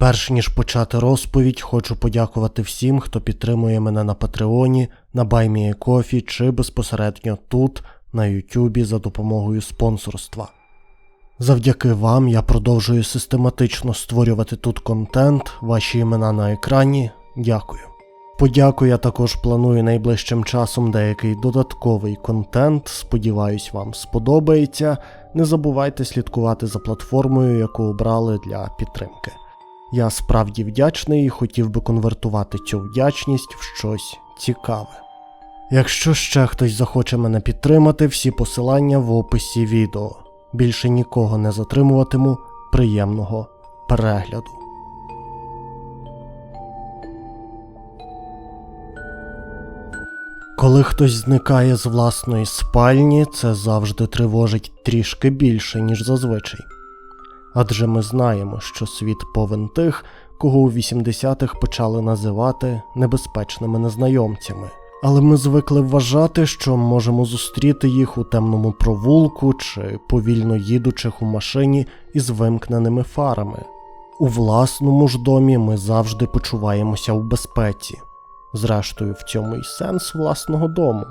Перш ніж почати розповідь, хочу подякувати всім, хто підтримує мене на Патреоні, на BuyMeACoffee чи безпосередньо тут, на Ютубі за допомогою спонсорства. Завдяки вам я продовжую систематично створювати тут контент, ваші імена на екрані. Дякую. Подяку я також планую найближчим часом деякий додатковий контент. Сподіваюсь, вам сподобається. Не забувайте слідкувати за платформою, яку обрали для підтримки. Я справді вдячний і хотів би конвертувати цю вдячність в щось цікаве. Якщо ще хтось захоче мене підтримати, всі посилання в описі відео. Більше нікого не затримуватиму. Приємного перегляду. Коли хтось зникає з власної спальні, це завжди тривожить трішки більше, ніж зазвичай. Адже ми знаємо, що світ повен тих, кого у 80-х почали називати небезпечними незнайомцями. Але ми звикли вважати, що можемо зустріти їх у темному провулку чи повільно їдучих у машині із вимкненими фарами. У власному ж домі ми завжди почуваємося в безпеці. Зрештою, в цьому й сенс власного дому.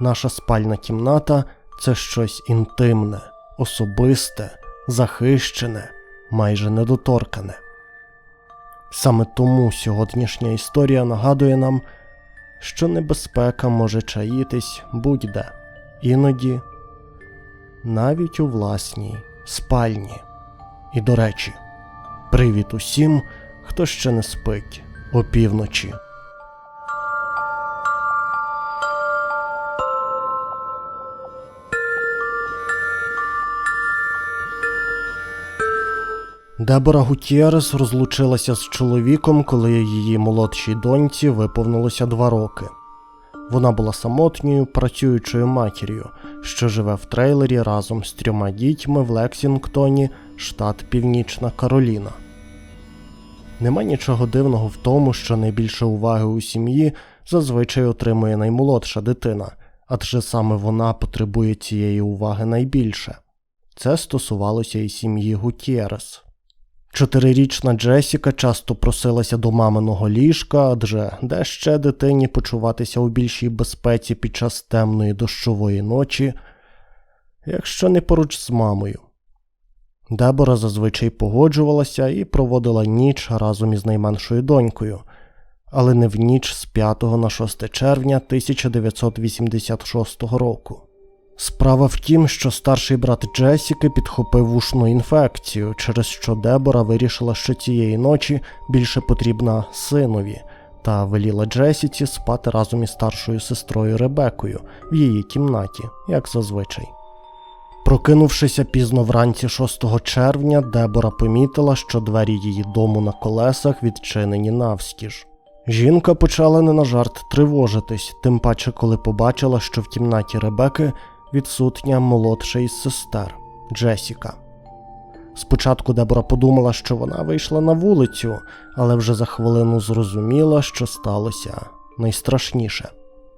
Наша спальна кімната це щось інтимне, особисте, захищене, майже недоторкане. Саме тому сьогоднішня історія нагадує нам, що небезпека може чаїтись будь-де, іноді навіть у власній спальні. І до речі, привіт усім, хто ще не спить опівночі. Дебора Гутєрес розлучилася з чоловіком, коли її молодшій доньці виповнилося два роки. Вона була самотньою, працюючою матір'ю, що живе в трейлері разом з трьома дітьми в Лексінгтоні, штат Північна Кароліна. Нема нічого дивного в тому, що найбільше уваги у сім'ї зазвичай отримує наймолодша дитина, адже саме вона потребує цієї уваги найбільше. Це стосувалося і сім'ї Гутєрес. Чотирирічна Джесіка часто просилася до маминого ліжка, адже де ще дитині почуватися у більшій безпеці під час темної дощової ночі, якщо не поруч з мамою. Дебора зазвичай погоджувалася і проводила ніч разом із найменшою донькою, але не в ніч з 5 на 6 червня 1986 року. Справа в тім, що старший брат Джесіки підхопив вушну інфекцію, через що Дебора вирішила, що цієї ночі більше потрібна синові, та веліла Джесіці спати разом із старшою сестрою Ребекою в її кімнаті, як зазвичай. Прокинувшися пізно вранці 6 червня, Дебора помітила, що двері її дому на колесах відчинені навскіж. Жінка почала не на жарт тривожитись, тим паче, коли побачила, що в кімнаті Ребеки відсутня молодша із сестер Джесіка. Спочатку Дебора подумала, що вона вийшла на вулицю, але вже за хвилину зрозуміла, що сталося найстрашніше.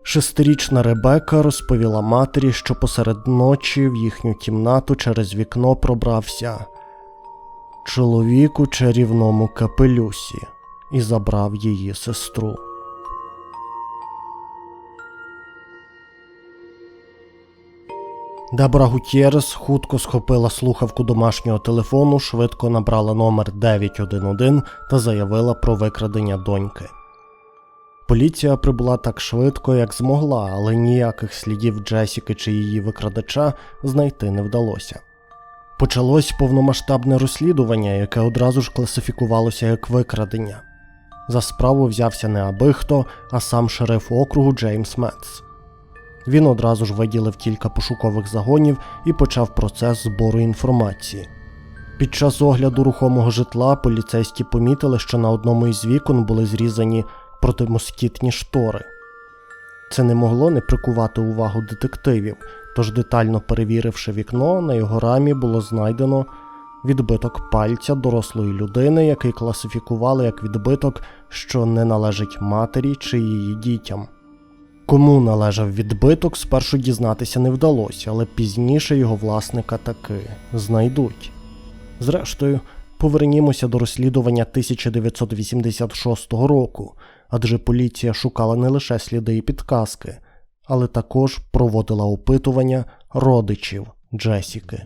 Шестирічна Ребека розповіла матері, що посеред ночі в їхню кімнату через вікно пробрався чоловік у чарівному капелюсі і забрав її сестру. Дебора Гутєрес хутко схопила слухавку домашнього телефону, швидко набрала номер 911 та заявила про викрадення доньки. Поліція прибула так швидко, як змогла, але ніяких слідів Джесіки чи її викрадача знайти не вдалося. Почалось повномасштабне розслідування, яке одразу ж класифікувалося як викрадення. За справу взявся не аби хто, а сам шериф округу Джеймс Метс. Він одразу ж виділив кілька пошукових загонів і почав процес збору інформації. Під час огляду рухомого житла поліцейські помітили, що на одному із вікон були зрізані протимоскітні штори. Це не могло не прикувати увагу детективів, тож детально перевіривши вікно, на його рамі було знайдено відбиток пальця дорослої людини, який класифікували як відбиток, що не належить матері чи її дітям. Кому належав відбиток, спершу дізнатися не вдалося, але пізніше його власника таки знайдуть. Зрештою, Повернімося до розслідування 1986 року, адже поліція шукала не лише сліди і підказки, але також проводила опитування родичів Джесіки.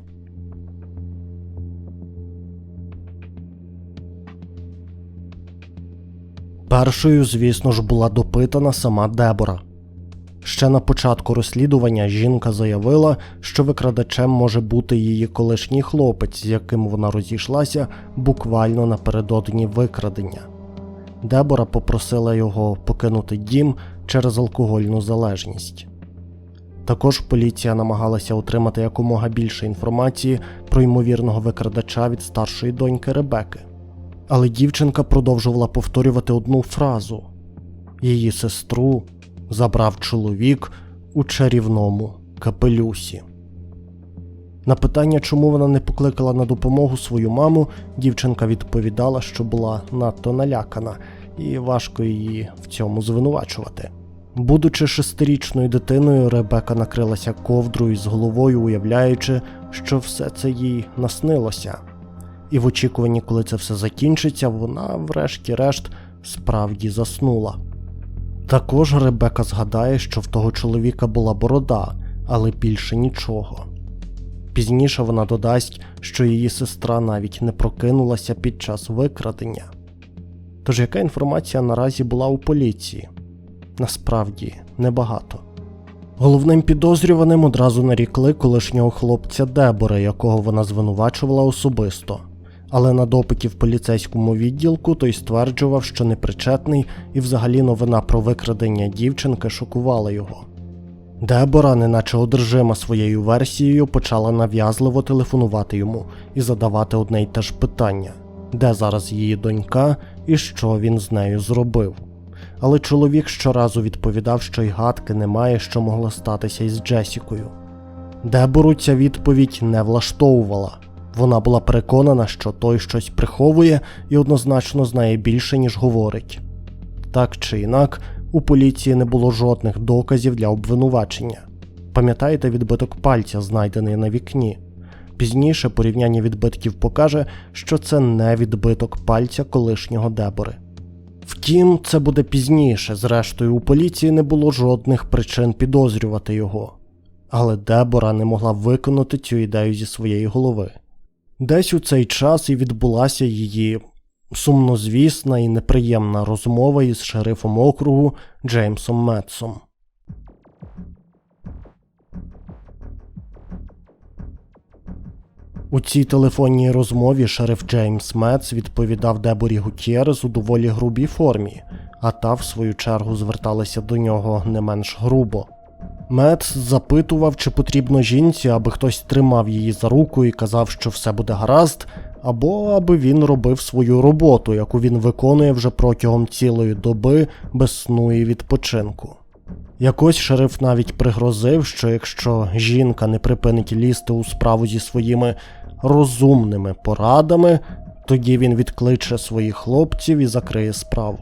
Першою, звісно ж, була допитана сама Дебора. Ще на початку розслідування жінка заявила, що викрадачем може бути її колишній хлопець, з яким вона розійшлася буквально напередодні викрадення. Дебора попросила його покинути дім через алкогольну залежність. Також поліція намагалася отримати якомога більше інформації про ймовірного викрадача від старшої доньки Ребеки. Але дівчинка продовжувала повторювати одну фразу: її сестру забрав чоловік у чарівному капелюсі. На питання, чому вона не покликала на допомогу свою маму, дівчинка відповідала, що була надто налякана, і важко її в цьому звинувачувати. Будучи шестирічною дитиною, Ребека накрилася ковдрою з головою, уявляючи, що все це їй наснилося. І в очікуванні, коли це все закінчиться, вона, врешті-решт, справді заснула. Також Ребека згадає, що в того чоловіка була борода, але більше нічого. Пізніше вона додасть, що її сестра навіть не прокинулася під час викрадення. Тож яка інформація наразі була у поліції? Насправді небагато. Головним підозрюваним одразу нарікли колишнього хлопця Дебора, якого вона звинувачувала особисто. Але на допиті в поліцейському відділку той стверджував, що непричетний, і взагалі новина про викрадення дівчинки шокувала його. Дебора, неначе одержима своєю версією, почала нав'язливо телефонувати йому і задавати одне й те ж питання: де зараз її донька і що він з нею зробив. Але чоловік щоразу відповідав, що й гадки немає, що могло статися із Джесікою. Дебору ця відповідь не влаштовувала. Вона була переконана, що той щось приховує і однозначно знає більше, ніж говорить. Так чи інак, у поліції не було жодних доказів для обвинувачення. Пам'ятаєте відбиток пальця, знайдений на вікні? Пізніше порівняння відбитків покаже, що це не відбиток пальця колишнього Дебори. Втім, це буде пізніше, зрештою, у поліції не було жодних причин підозрювати його. Але Дебора не могла виконати цю ідею зі своєї голови. Десь у цей час і відбулася її сумнозвісна і неприємна розмова із шерифом округу Джеймсом Метсом. У цій телефонній розмові шериф Джеймс Метс відповідав Деборі Гутєрес у доволі грубій формі, а та, в свою чергу, зверталася до нього не менш грубо. Метс запитував, чи потрібно жінці, аби хтось тримав її за руку і казав, що все буде гаразд, або аби він робив свою роботу, яку він виконує вже протягом цілої доби без сну і відпочинку. Якось шериф навіть пригрозив, що якщо жінка не припинить лізти у справу зі своїми розумними порадами, тоді він відкличе своїх хлопців і закриє справу.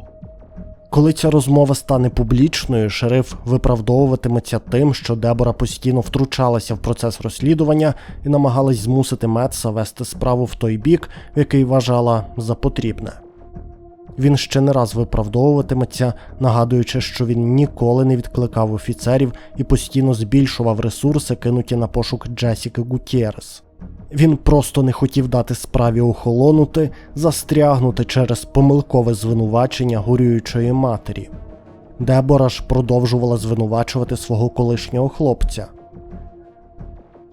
Коли ця розмова стане публічною, шериф виправдовуватиметься тим, що Дебора постійно втручалася в процес розслідування і намагалась змусити Метса вести справу в той бік, який вважала за потрібне. Він ще не раз виправдовуватиметься, нагадуючи, що він ніколи не відкликав офіцерів і постійно збільшував ресурси, кинуті на пошук Джесіки Гутєрес. Він просто не хотів дати справі охолонути, застрягнути через помилкове звинувачення горюючої матері. Дебора ж продовжувала звинувачувати свого колишнього хлопця.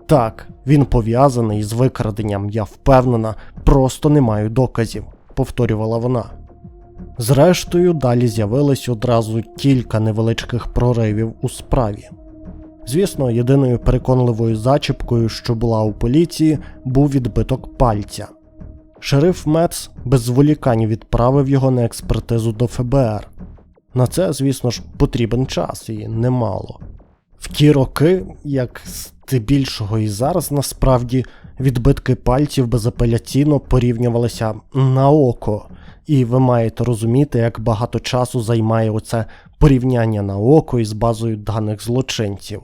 Так, він пов'язаний з викраденням, я впевнена, просто не маю доказів, повторювала вона. Зрештою, далі з'явилось одразу кілька невеличких проривів у справі. Звісно, єдиною переконливою зачіпкою, що була у поліції, був відбиток пальця. Шериф Мец без зволікань відправив його на експертизу до ФБР. На це, звісно ж, потрібен час і немало. В ті роки, як здебільшого і зараз, насправді, відбитки пальців безапеляційно порівнювалися на око, і ви маєте розуміти, як багато часу займає оце порівняння на око із базою даних злочинців.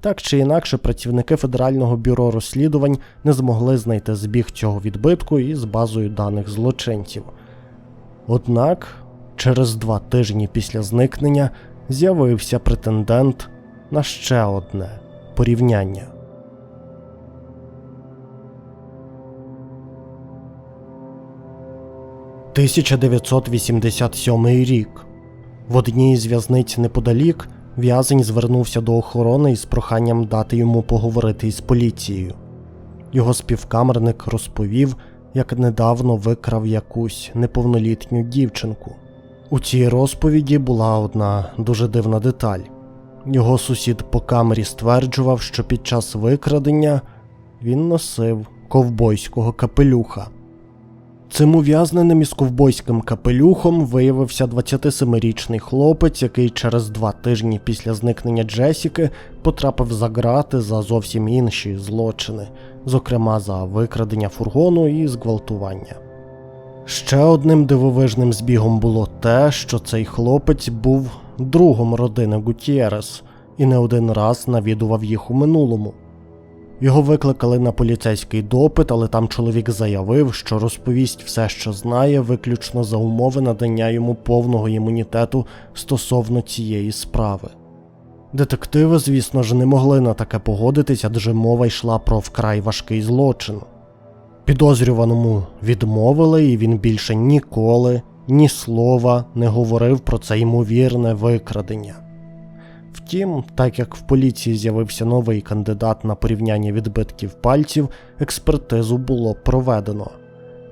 Так чи інакше, працівники Федерального бюро розслідувань не змогли знайти збіг цього відбитку із базою даних злочинців. Однак, через два тижні після зникнення з'явився претендент на ще одне порівняння. «1987 рік. В одній із в'язниць неподалік в'язень звернувся до охорони із проханням дати йому поговорити із поліцією. Його співкамерник розповів, як недавно викрав якусь неповнолітню дівчинку. У цій розповіді була одна дуже дивна деталь. Його сусід по камері стверджував, що під час викрадення він носив ковбойського капелюха. Цим ув'язненим із ковбойським капелюхом виявився 27-річний хлопець, який через два тижні після зникнення Джесіки потрапив за грати за зовсім інші злочини, зокрема за викрадення фургону і зґвалтування. Ще одним дивовижним збігом було те, що цей хлопець був другом родини Гутєрес і не один раз навідував їх у минулому. Його викликали на поліцейський допит, але там чоловік заявив, що розповість все, що знає, виключно за умови надання йому повного імунітету стосовно цієї справи. Детективи, звісно ж, не могли на таке погодитись, адже мова йшла про вкрай важкий злочин. Підозрюваному відмовили, і він більше ніколи, ні слова не говорив про це ймовірне викрадення. Втім, так як в поліції з'явився новий кандидат на порівняння відбитків пальців, експертизу було проведено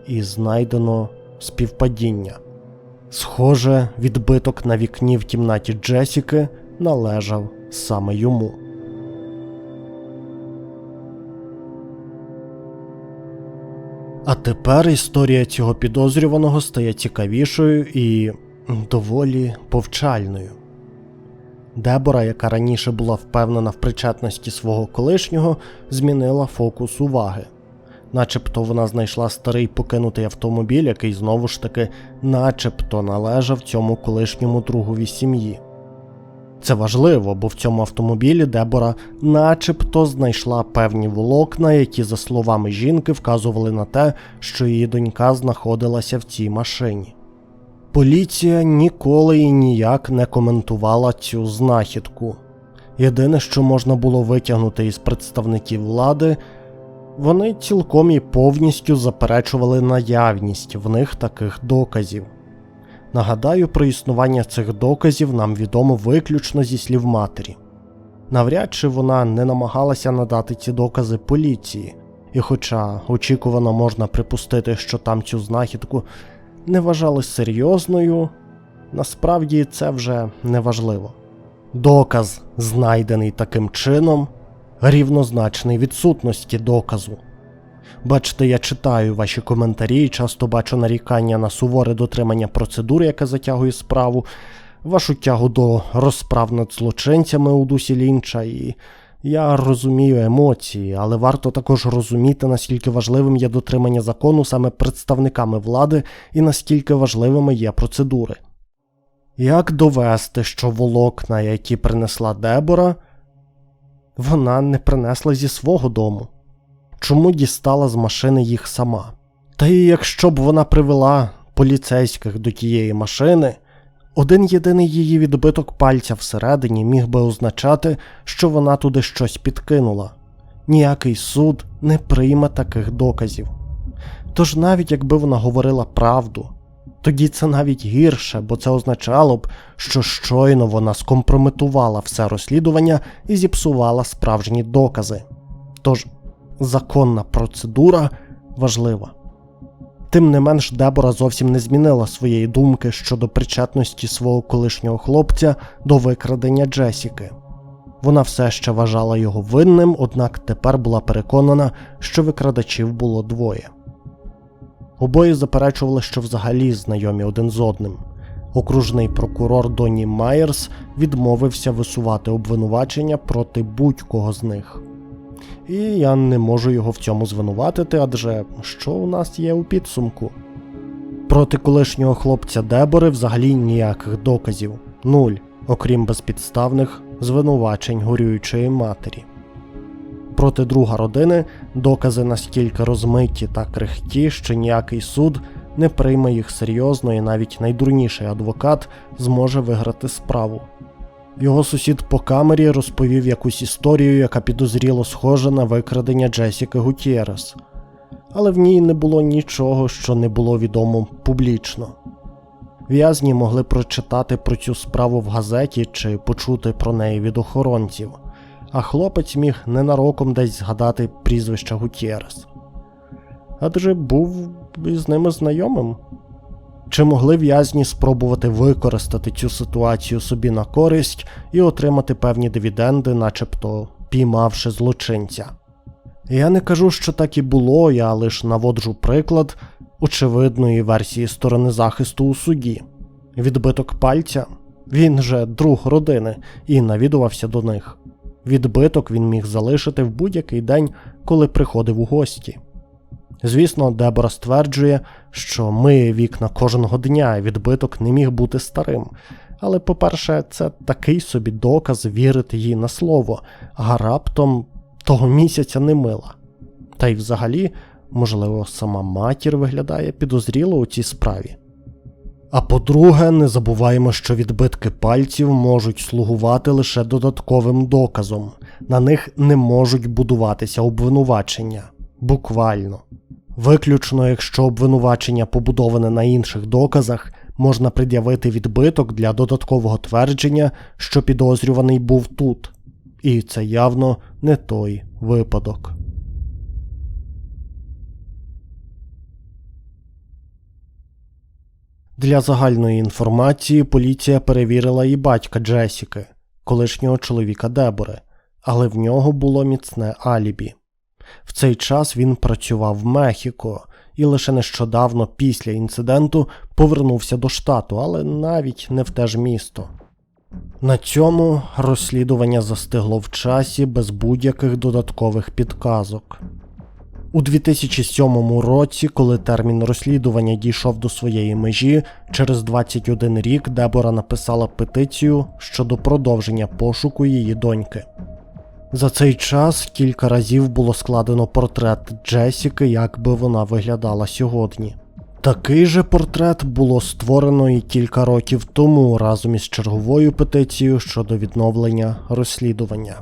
і знайдено співпадіння. Схоже, відбиток на вікні в кімнаті Джесіки належав саме йому. А тепер історія цього підозрюваного стає цікавішою і доволі повчальною. Дебора, яка раніше була впевнена в причетності свого колишнього, змінила фокус уваги. Начебто вона знайшла старий покинутий автомобіль, який знову ж таки начебто належав цьому колишньому другові сім'ї. Це важливо, бо в цьому автомобілі Дебора начебто знайшла певні волокна, які, за словами жінки, вказували на те, що її донька знаходилася в цій машині. Поліція ніколи і ніяк не коментувала цю знахідку. Єдине, що можна було витягнути із представників влади, вони цілком і повністю заперечували наявність в них таких доказів. Нагадаю, про існування цих доказів нам відомо виключно зі слів матері. Навряд чи вона не намагалася надати ці докази поліції, і, хоча очікувано можна припустити, що там цю знахідку не вважали серйозною, насправді це вже не важливо. Доказ, знайдений таким чином, рівнозначний відсутності доказу. Бачите, я читаю ваші коментарі часто бачу нарікання на суворе дотримання процедури, яка затягує справу, вашу тягу до розправ над злочинцями у дусі лінча, і я розумію емоції, але варто також розуміти, наскільки важливим є дотримання закону саме представниками влади і наскільки важливими є процедури. Як довести, що волокна, які принесла Дебора, вона не принесла зі свого дому? Чому дістала з машини їх сама? Та і якщо б вона привела поліцейських до тієї машини, один єдиний її відбиток пальця всередині міг би означати, що вона туди щось підкинула. Ніякий суд не прийме таких доказів. Тож навіть якби вона говорила правду, тоді це навіть гірше, бо це означало б, що щойно вона скомпрометувала все розслідування і зіпсувала справжні докази. Тож законна процедура важлива. Тим не менш, Дебора зовсім не змінила своєї думки щодо причетності свого колишнього хлопця до викрадення Джесіки. Вона все ще вважала його винним, однак тепер була переконана, що викрадачів було двоє. Обоє заперечували, що взагалі знайомі один з одним. Окружний прокурор Доні Майерс відмовився висувати обвинувачення проти будь-кого з них. І я не можу його в цьому звинуватити, адже що у нас є у підсумку? Проти колишнього хлопця Дебори взагалі ніяких доказів. Нуль. окрім безпідставних звинувачень горюючої матері. Проти друга родини докази настільки розмиті та крихкі, що ніякий суд не прийме їх серйозно, і навіть найдурніший адвокат зможе виграти справу. Його сусід по камері розповів якусь історію, яка підозріло схожа на викрадення Джесіки Гутєрес, але в ній не було нічого, що не було відомо публічно. В'язні могли прочитати про цю справу в газеті чи почути про неї від охоронців, а хлопець міг ненароком десь згадати прізвище Гутєрес. Адже був із ними знайомим. Чи могли в'язні спробувати використати цю ситуацію собі на користь і отримати певні дивіденди, начебто піймавши злочинця? Я не кажу, що так і було, я лише наводжу приклад очевидної версії сторони захисту у суді. Відбиток пальця він же друг родини і навідувався до них. Відбиток він міг залишити в будь-який день, коли приходив у гості. Звісно, Дебора стверджує, що миє вікна кожного дня, і відбиток не міг бути старим. Але, по-перше, це такий собі доказ вірити їй на слово, а раптом того місяця не мила. Та й взагалі, можливо, сама матір виглядає підозріло у цій справі. А по-друге, не забуваємо, що відбитки пальців можуть слугувати лише додатковим доказом, на них не можуть будуватися обвинувачення. Буквально. Виключно, якщо обвинувачення побудоване на інших доказах, можна пред'явити відбиток для додаткового твердження, що підозрюваний був тут. І це явно не той випадок. Для загальної інформації поліція перевірила і батька Джесіки, колишнього чоловіка Дебори, але в нього було міцне алібі. В цей час він працював в Мехіко і лише нещодавно після інциденту повернувся до штату, але навіть не в те ж місто. На цьому розслідування застигло в часі без будь-яких додаткових підказок. У 2007 році, коли термін розслідування дійшов до своєї межі, через 21 рік Дебора написала петицію щодо продовження пошуку її доньки. За цей час кілька разів було складено портрет Джесіки, як би вона виглядала сьогодні. Такий же портрет було створено і кілька років тому разом із черговою петицією щодо відновлення розслідування.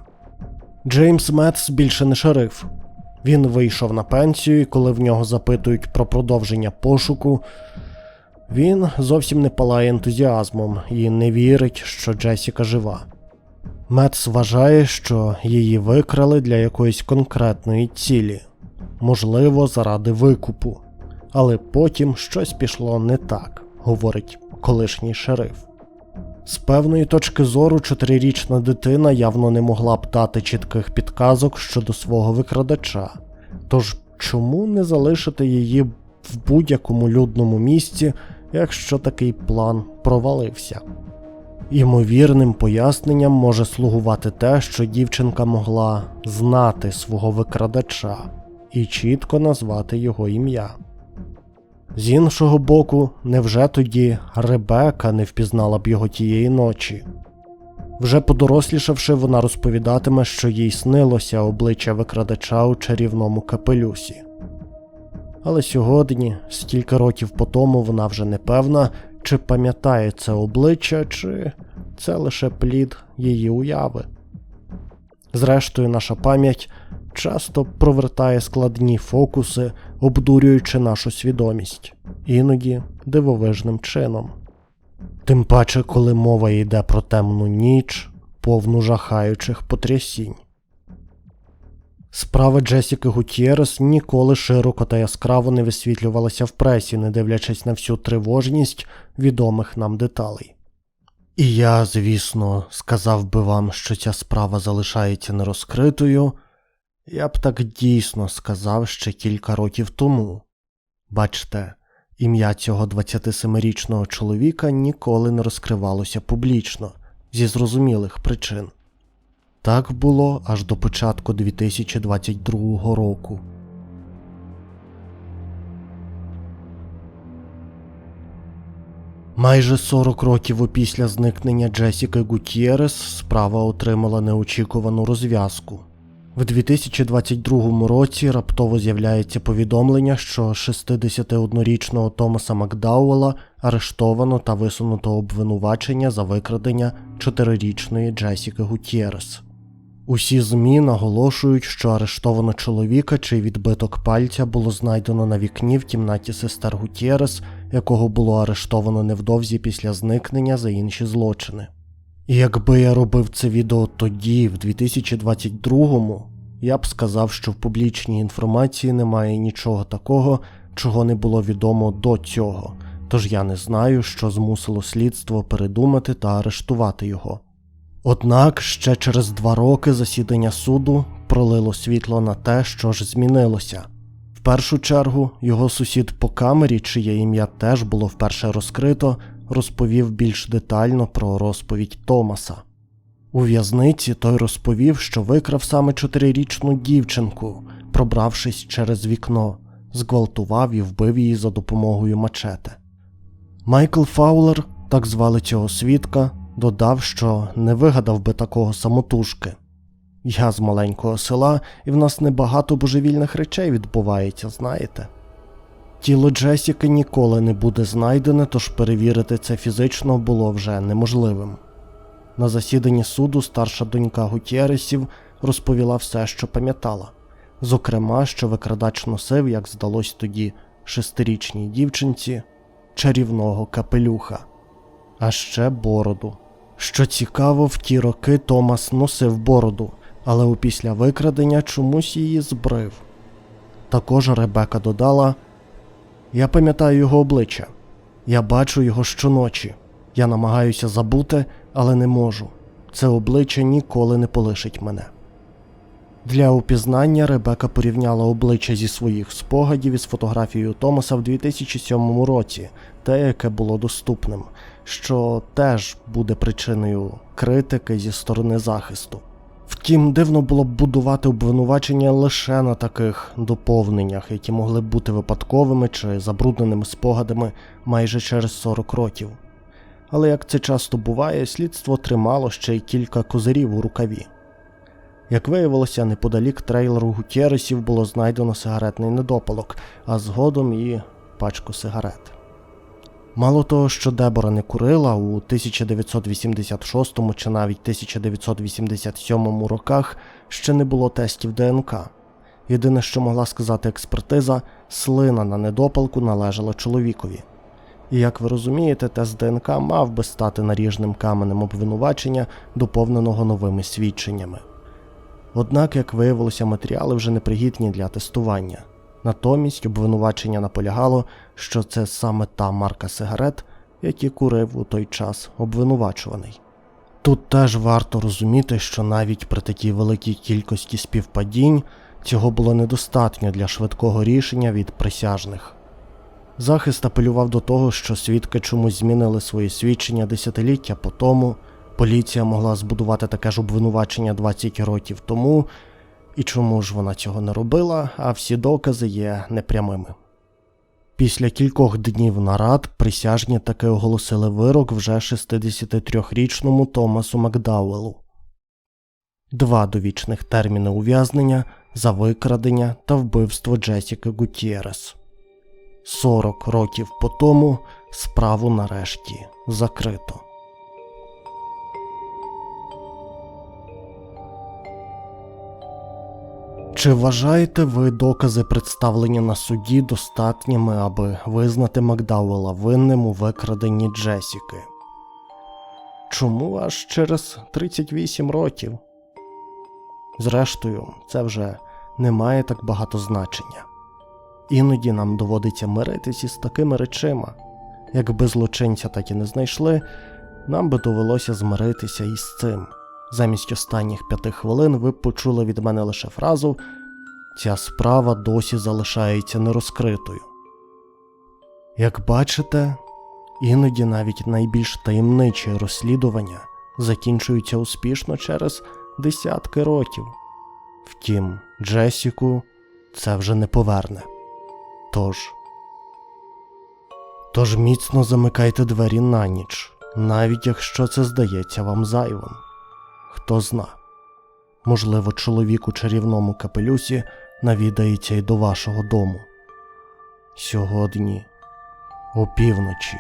Джеймс Метс більше не шериф. Він вийшов на пенсію, і коли в нього запитують про продовження пошуку, він зовсім не палає ентузіазмом і не вірить, що Джесіка жива. Метс вважає, що її викрали для якоїсь конкретної цілі, можливо, заради викупу. Але потім щось пішло не так, говорить колишній шериф. З певної точки зору, чотирирічна дитина явно не могла б дати чітких підказок щодо свого викрадача. Тож чому не залишити її в будь-якому людному місці, якщо такий план провалився? Ймовірним поясненням може слугувати те, що дівчинка могла знати свого викрадача і чітко назвати його ім'я. З іншого боку, невже тоді Ребека не впізнала б його тієї ночі? Вже подорослішавши, вона розповідатиме, що їй снилося обличчя викрадача у чарівному капелюсі. Але сьогодні, стільки років по тому, вона вже не певна, чи пам'ятає це обличчя, чи це лише плід її уяви. Зрештою, наша пам'ять часто провертає складні фокуси, обдурюючи нашу свідомість, іноді дивовижним чином. Тим паче, коли мова йде про темну ніч, повну жахаючих потрясінь. Справа Джесіки Гутєрес ніколи широко та яскраво не висвітлювалася в пресі, не дивлячись на всю тривожність відомих нам деталей. І я, звісно, сказав би вам, що ця справа залишається нерозкритою, я б так дійсно сказав ще кілька років тому. Бачте, ім'я цього 27-річного чоловіка ніколи не розкривалося публічно, зі зрозумілих причин. Так було аж до початку 2022 року. Майже 40 років опісля зникнення Джесіки Гутєрес справа отримала неочікувану розв'язку. В 2022 році раптово з'являється повідомлення, що 61-річного Томаса Макдауела арештовано та висунуто обвинувачення за викрадення 4-річної Джесіки Гутєрес. Усі ЗМІ наголошують, що арештовано чоловіка, чий відбиток пальця було знайдено на вікні в кімнаті сестер Гутєрес, якого було арештовано невдовзі після зникнення за інші злочини. І якби я робив це відео тоді, в 2022-му, я б сказав, що в публічній інформації немає нічого такого, чого не було відомо до цього, тож я не знаю, що змусило слідство передумати та арештувати його. Однак ще через два роки засідання суду пролило світло на те, що ж змінилося. В першу чергу його сусід по камері, чиє ім'я теж було вперше розкрито, розповів більш детально про розповідь Томаса. У в'язниці той розповів, що викрав саме чотирирічну дівчинку, пробравшись через вікно, зґвалтував і вбив її за допомогою мачете. Майкл Фаулер, так звали цього свідка, додав, що не вигадав би такого самотужки. Я з маленького села, і в нас небагато божевільних речей відбувається, знаєте. Тіло Джесіки ніколи не буде знайдене, тож перевірити це фізично було вже неможливим. На засіданні суду старша донька Гутєресів розповіла все, що пам'ятала, зокрема, що викрадач носив, як здалось тоді, шестирічній дівчинці чарівного капелюха, а ще бороду. Що цікаво, в ті роки Томас носив бороду, але опісля викрадення чомусь її збрив. Також Ребека додала: Я пам'ятаю його обличчя, я бачу його щоночі. Я намагаюся забути, але не можу. Це обличчя ніколи не полишить мене. Для упізнання Ребека порівняла обличчя зі своїх спогадів із фотографією Томаса в 2007 році, те, яке було доступним, що теж буде причиною критики зі сторони захисту. Втім, дивно було б будувати обвинувачення лише на таких доповненнях, які могли б бути випадковими чи забрудненими спогадами майже через 40 років. Але як це часто буває, слідство тримало ще й кілька козирів у рукаві. Як виявилося, неподалік трейлеру Гутєресів було знайдено сигаретний недопалок, а згодом і пачку сигарет. Мало того, що Дебора не курила у 1986 чи навіть 1987 роках ще не було тестів ДНК. Єдине, що могла сказати експертиза, слина на недопалку належала чоловікові. І як ви розумієте, тест ДНК мав би стати наріжним каменем обвинувачення, доповненого новими свідченнями. Однак, як виявилося, матеріали вже непригідні для тестування. Натомість обвинувачення наполягало, що це саме та марка сигарет, які курив у той час обвинувачуваний. Тут теж варто розуміти, що навіть при такій великій кількості співпадінь цього було недостатньо для швидкого рішення від присяжних. Захист апелював до того, що свідки чомусь змінили свої свідчення десятиліття по тому, поліція могла збудувати таке ж обвинувачення 20 років тому, і чому ж вона цього не робила, а всі докази є непрямими. Після кількох днів нарад присяжні таки оголосили вирок вже 63-річному Томасу Макдауелу. Два довічних терміни ув'язнення за викрадення та вбивство Джесіки Гутєрес. 40 років по тому справу нарешті закрито. Чи вважаєте ви докази, представлені на суді, достатніми, аби визнати Макдауела винним у викраденні Джесіки? Чому аж через 38 років? Зрештою, це вже не має так багато значення. Іноді нам доводиться миритись із такими речима. Якби злочинця так і не знайшли, нам би довелося змиритися із цим. Замість останніх п'яти хвилин ви почули від мене лише фразу Ця справа досі залишається нерозкритою. Як бачите, іноді навіть найбільш таємничі розслідування закінчуються успішно через десятки років. Втім, Джесіку це вже не поверне. Тож, Тож міцно замикайте двері на ніч, навіть якщо це здається вам зайвим. Хто зна. Можливо, чоловік у чарівному капелюсі навідається й до вашого дому. Сьогодні, опівночі.